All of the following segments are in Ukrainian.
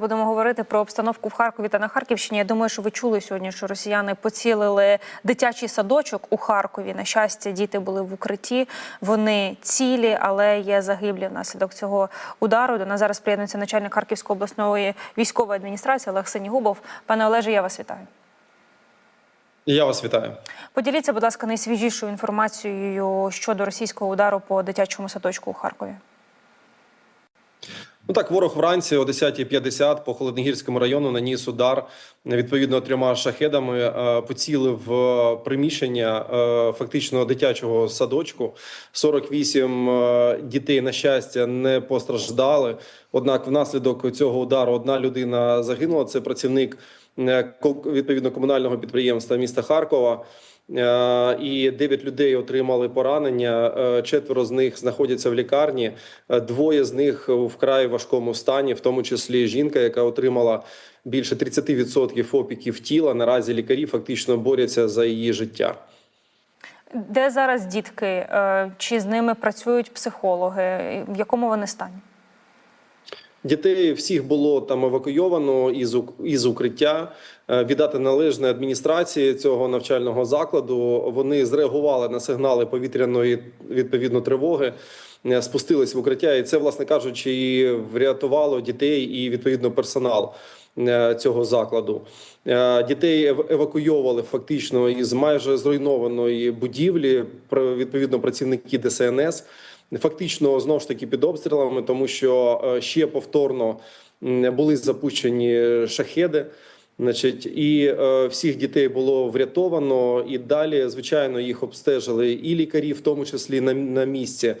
Будемо говорити про обстановку в Харкові та на Харківщині. Я думаю, що ви чули сьогодні, що росіяни поцілили дитячий садочок у Харкові. На щастя, діти були в укритті. Вони цілі, але є загиблі внаслідок цього удару. До нас зараз приєднується начальник Харківської обласної військової адміністрації Олег Синігубов. Пане Олеже, я вас вітаю. Я вас вітаю. Поділіться, будь ласка, найсвіжішою інформацією щодо російського удару по дитячому садочку у Харкові. Ну так, ворог вранці о 10.50 по Холодногірському району наніс удар відповідно трьома шахедами. е, Поцілив приміщення е, фактично дитячого садочку. 48 е, дітей на щастя не постраждали. Однак, внаслідок цього удару одна людина загинула. Це працівник е, відповідно комунального підприємства міста Харкова. Е, І дев'ять людей отримали поранення. Е, Четверо з них знаходяться в лікарні. Двоє з них вкрай важкому стані, в тому числі жінка, яка отримала більше 30% опіків тіла. Наразі лікарі фактично борються за її життя. Де зараз дітки? Чи з ними працюють психологи? В якому вони стані? Дітей всіх було там евакуйовано із із укриття. Е, Віддати належне адміністрації цього навчального закладу. Вони зреагували на сигнали повітряної відповідно тривоги, е, спустились в укриття, і це, власне кажучи, і врятувало дітей і відповідно персонал. е, Цього закладу дітей ев- евакуйовували фактично із майже зруйнованої будівлі. Відповідно, працівники ДСНС фактично знову ж таки під обстрілами, тому що е, ще повторно були запущені шахеди. Значить, і е, всіх дітей було врятовано, і далі, звичайно, їх обстежили і лікарі, в тому числі на, на місці.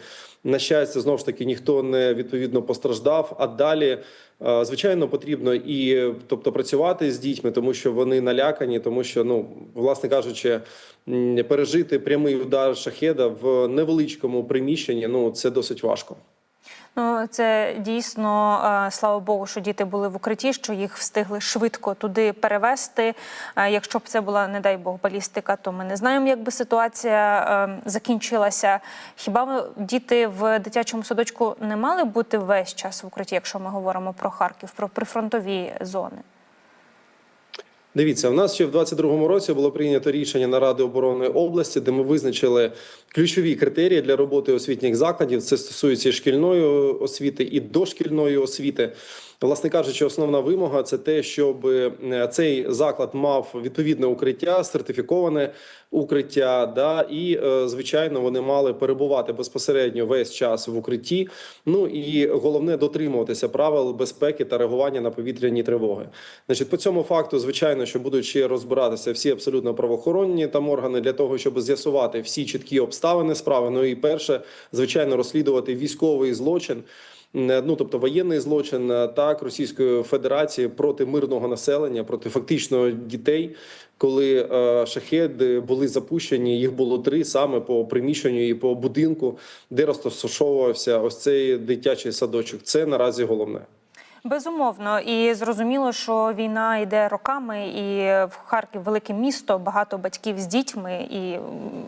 На щастя, знову ж таки, ніхто не відповідно постраждав. А далі, е, звичайно, потрібно і тобто працювати з дітьми, тому що вони налякані, тому що, ну, власне кажучи, пережити прямий удар шахеда в невеличкому приміщенні. Ну це досить важко. Ну, це дійсно е, слава Богу, що діти були в укритті, що їх встигли швидко туди перевести. Е, Якщо б це була, не дай Бог, балістика, то ми не знаємо, як би ситуація е, закінчилася. Хіба діти в дитячому садочку не мали бути весь час в укритті, якщо ми говоримо про Харків, про прифронтові зони? Дивіться, у нас ще в 22-му році було прийнято рішення Наради оборони області, де ми визначили ключові критерії для роботи освітніх закладів. Це стосується і шкільної освіти і дошкільної освіти. Власне кажучи, основна вимога це те, щоб е, цей заклад мав відповідне укриття, сертифіковане укриття. Да, і е, звичайно, вони мали перебувати безпосередньо весь час в укритті. Ну і головне дотримуватися правил безпеки та реагування на повітряні тривоги. Значить, по цьому факту, звичайно, що будуть ще розбиратися всі абсолютно правоохоронні там органи для того, щоб з'ясувати всі чіткі обставини справи. Ну і перше, звичайно, розслідувати військовий злочин. Е, Ну, тобто воєнний злочин е, так Російської Федерації проти мирного населення, проти фактично дітей, коли е, шахеди були запущені. Їх було три саме по приміщенню і по будинку, де розташовувався ось цей дитячий садочок. Це наразі головне. Безумовно, і зрозуміло, що війна йде роками, і в Харків велике місто, багато батьків з дітьми, і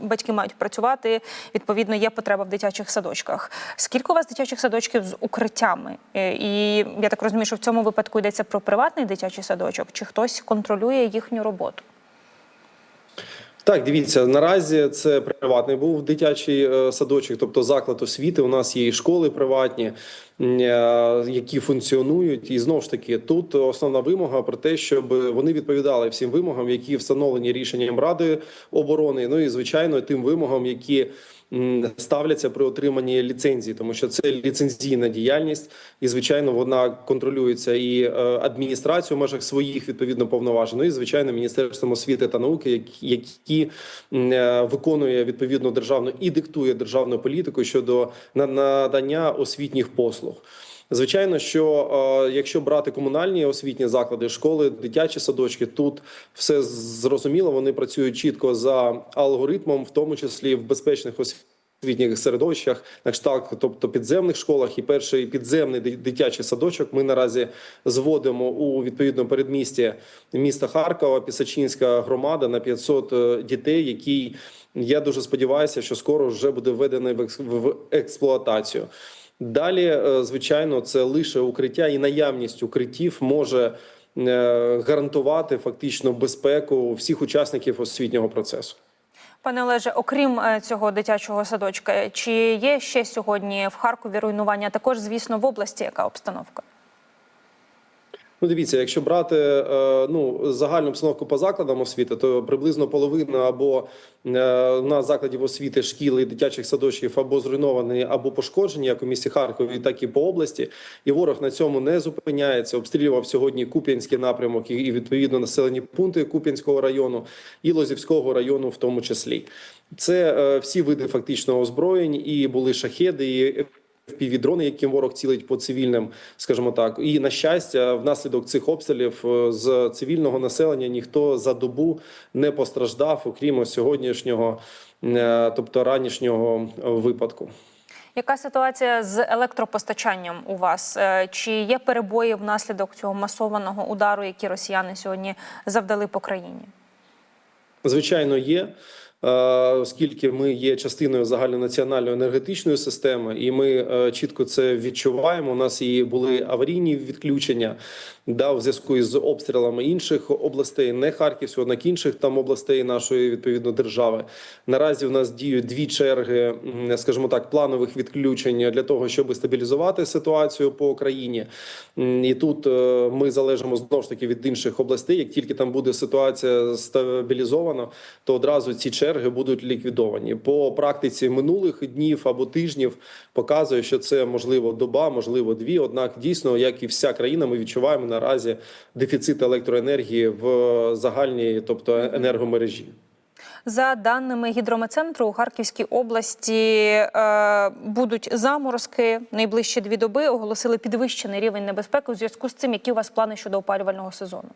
батьки мають працювати. Відповідно, є потреба в дитячих садочках. Скільки у вас дитячих садочків з укриттями? Е, І я так розумію, що в цьому випадку йдеться про приватний дитячий садочок, чи хтось контролює їхню роботу? Так, дивіться, наразі це приватний був дитячий е, садочок, тобто заклад освіти. У нас є і школи приватні, які функціонують. І знову ж таки, тут основна вимога про те, щоб вони відповідали всім вимогам, які встановлені рішенням Ради оборони. Ну і звичайно, тим вимогам, які ставляться при отриманні ліцензії, тому що це ліцензійна діяльність, і звичайно, вона контролюється і е, адміністрацією в межах своїх відповідно повноважень. Ну і звичайно, міністерством освіти та науки, які, е, виконує відповідно державну і диктує державну політику щодо на- надання освітніх послуг. Звичайно, що е, якщо брати комунальні освітні заклади, школи, дитячі садочки, тут все зрозуміло. Вони працюють чітко за алгоритмом, в тому числі в безпечних освітніх середовищах, на кшталт, тобто підземних школах, і перший підземний дитячий садочок ми наразі зводимо у відповідно передмісті міста Харкова, Пісачинська громада на 500 е, дітей, який я дуже сподіваюся, що скоро вже буде введений в експлуатацію. Далі, е, звичайно, це лише укриття і наявність укриттів може е, гарантувати фактично безпеку всіх учасників освітнього процесу. Пане Олеже, окрім е, цього дитячого садочка, чи є ще сьогодні в Харкові руйнування? Також, звісно, в області яка обстановка? Ну, дивіться, якщо брати е, ну загальну обстановку по закладам освіти, то приблизно половина або е, на закладів освіти шкіл дитячих садочків або зруйновані, або пошкоджені, як у місті Харкові, так і по області. І ворог на цьому не зупиняється. Обстрілював сьогодні Куп'янський напрямок і, і відповідно населені пункти Куп'янського району і Лозівського району, в тому числі. Це е, всі види фактично озброєнь, і були шахеди. і FPV-дрони, яким ворог цілить по цивільним, скажімо так, і на щастя, внаслідок цих обстрілів е, з цивільного населення ніхто за добу не постраждав, окрім сьогоднішнього, е, тобто ранішнього е, випадку. Яка ситуація з електропостачанням у вас? Чи є перебої внаслідок цього масованого удару, які росіяни сьогодні завдали по країні? Звичайно, є. Е, Оскільки ми є частиною загальнонаціональної енергетичної системи, і ми е, чітко це відчуваємо. У нас і були аварійні відключення да, в зв'язку із обстрілами інших областей, не Харківського, однак інших там областей нашої відповідно держави. Наразі у нас діють дві черги, скажімо так, планових відключень для того, щоб стабілізувати ситуацію по країні. І тут е, ми залежимо знову ж таки від інших областей. Як тільки там буде ситуація стабілізована, то одразу ці черги будуть ліквідовані. По практиці минулих днів або тижнів показує, що це можливо доба, можливо дві. Однак дійсно, як і вся країна, ми відчуваємо наразі дефіцит електроенергії в загальній, тобто енергомережі. За даними гідрометцентру, у Харківській області е, будуть заморозки найближчі дві доби. Оголосили підвищений рівень небезпеки у зв'язку з цим, які у вас плани щодо опалювального сезону.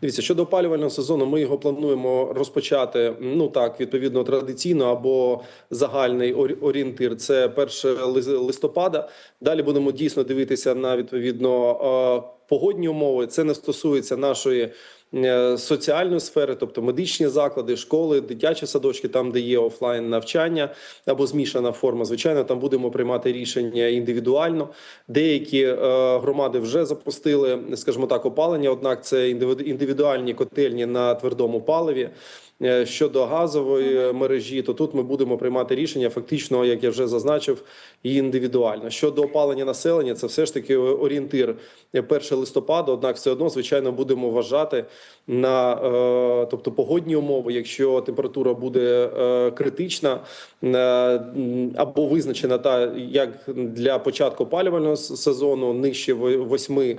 Дивіться, щодо опалювального сезону, ми його плануємо розпочати. Ну так, відповідно, традиційно або загальний орі- орієнтир це 1 лис- листопада. Далі будемо дійсно дивитися на відповідно е, погодні умови. Це не стосується нашої е, соціальної сфери, тобто медичні заклади, школи, дитячі садочки, там де є офлайн навчання або змішана форма. Звичайно, там будемо приймати рішення індивідуально. Деякі е, громади вже запустили, скажімо так, опалення. Однак це індивідуальні котельні на твердому паливі. Е, Щодо газової мережі, то тут ми будемо приймати рішення фактично, як я вже зазначив, і індивідуально. Щодо опалення населення, це все ж таки орієнтир 1 листопада. Однак, все одно, звичайно, будемо вважати на е, тобто погодні умови. Якщо температура буде е, критична е, або визначена та як для початку опалювального сезону нижче 8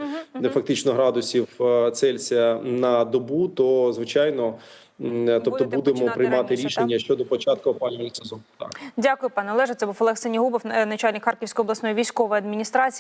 фактично градусів е, Цельсія на добу, то звичайно. М, Тобто Будете будемо приймати раніше, рішення щодо початку опалювального сезону. Так. Дякую, пане Олеже. Це був Олег Сенігубов, начальник Харківської обласної військової адміністрації.